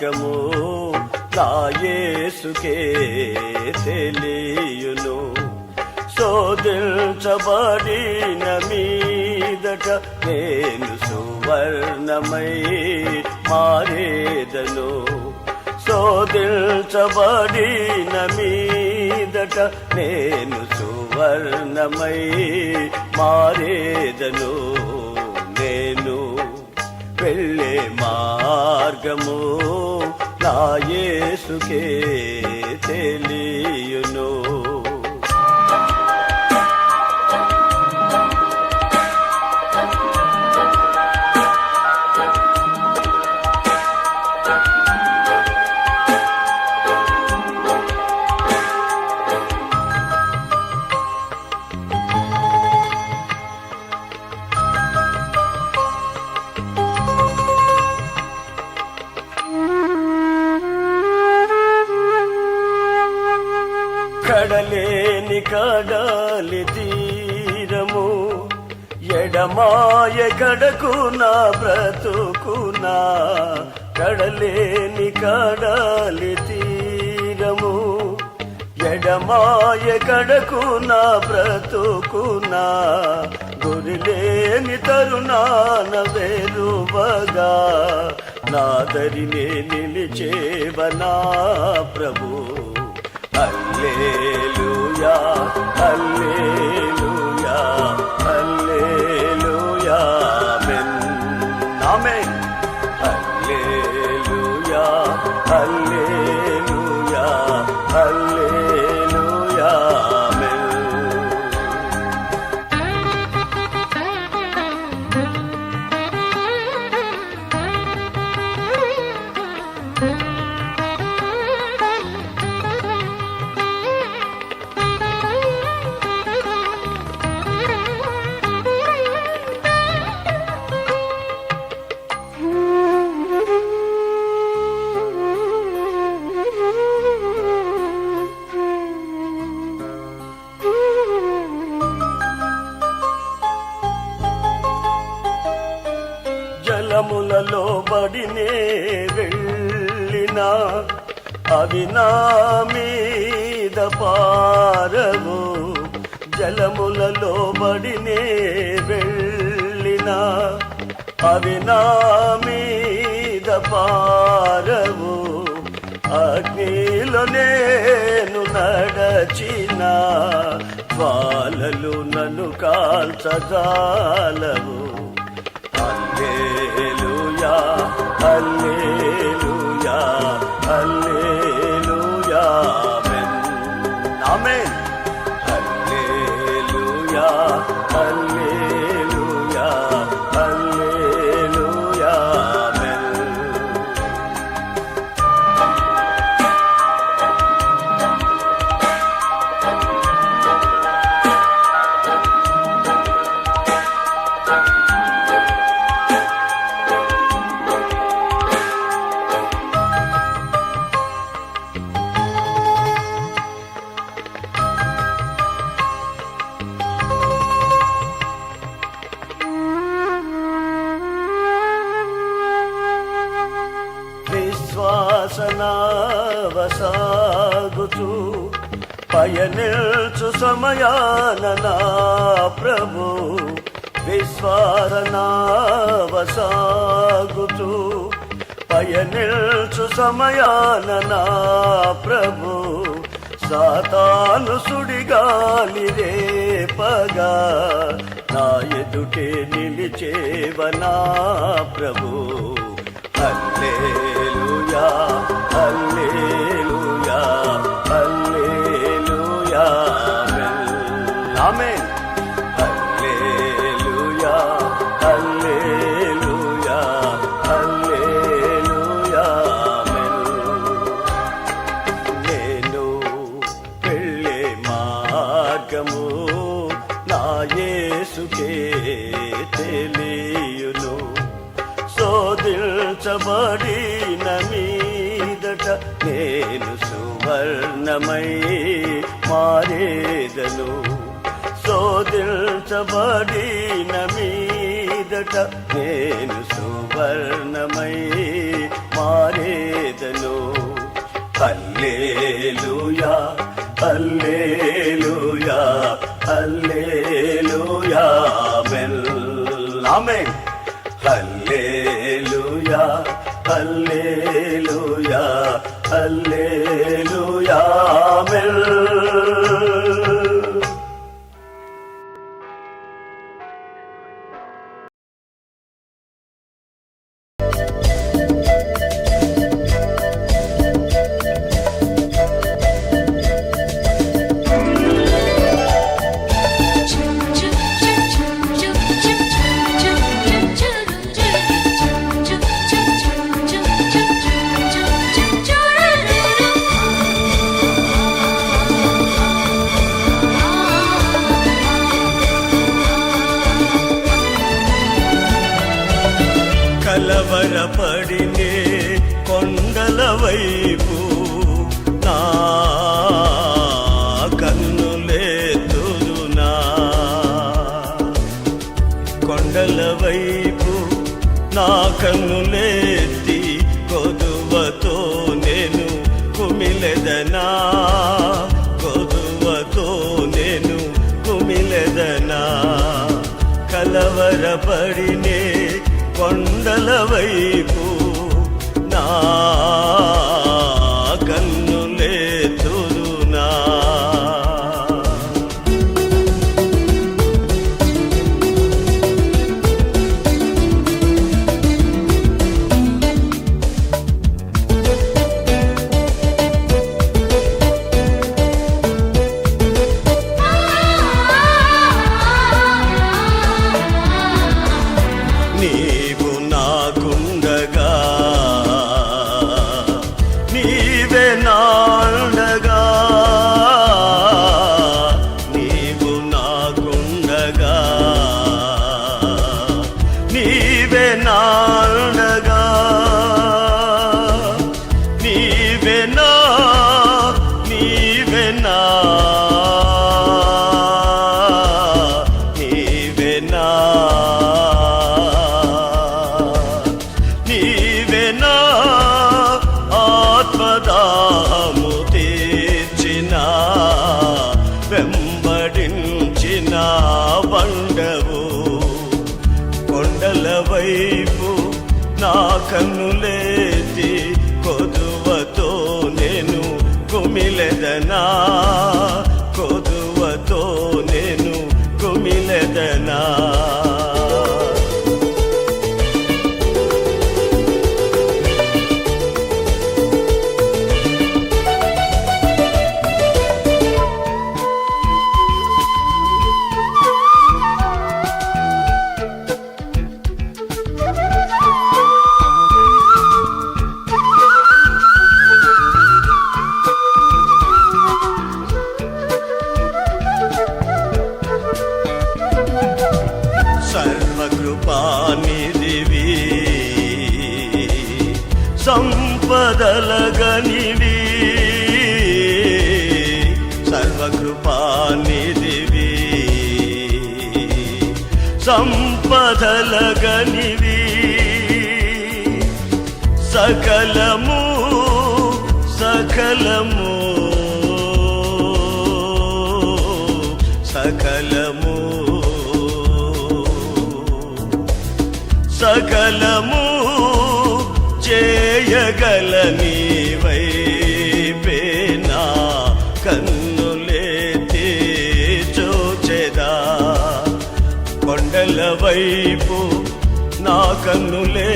మార్గము నాయేసుకే తెలియను. శోధించబడిన మీదట నేను సువర్ణమై మారేదను. శోధించబడిన మీదట నేను సువర్ణమై మారేదను. నేను వెళ్ళే మార్గము నా యేసుకే కడాలి తీరము ఎడమాయ కడకు నా బ్రతుకునా కడలేని కడాలి తీరము ఎడమాయ కడకు నా బ్రతుకునా గురిలేని తరుణాన వేరువగా నాదరినే నిలిచేవనా ప్రభు అల్లే ya, జలములలో బడినే వెళ్ళినా అవి నా మీద పారవు. అగ్నిలో నేను నడచిన వాళ్ళలు నన్ను కాల్చజాలవు. అల్లేలుయా అల్లే వాసనావసాగుచు పయనిల్చు సమయాన నా ప్రభు. విశ్వాసనావసాగుచు పయనిల్చు సమయాన నా ప్రభు. సాతాను సుడిగాలి రేపగా నా ఎదుటే నిలిచేవనా ప్రభు. Allah శోధించబడిన మీదట నేను సువర్ణమై మారేదను. అల్లేలుయా అల్లేలుయా అల్లేలుయా హల్లేలుయా అల్లేలుయా అల్లేలుయా అల్లేలుయా హల్లేలుయా కలవరపడినే కొండల వైపు నా కన్నులేతురునా కొండల వైపు నా కన్నులేతి కొదువతో నేను కుమిలెదనా. కొదువతో నేను కుమిలెదనా. కలవరపడినే కొండల వైపు నా కుమిలెదనా సంపదలగనివి. సకలము సకలము సకలము సకలము చేయగల నీవైపేనా వైపు నా కన్నులే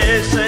deixa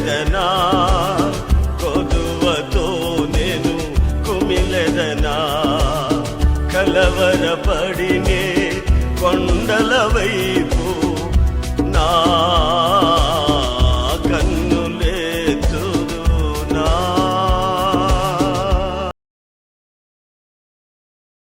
కుమిలెదనా? కొదువతో నేను కుమిలెదనా? కలవరపడినే కొండల వైపు నా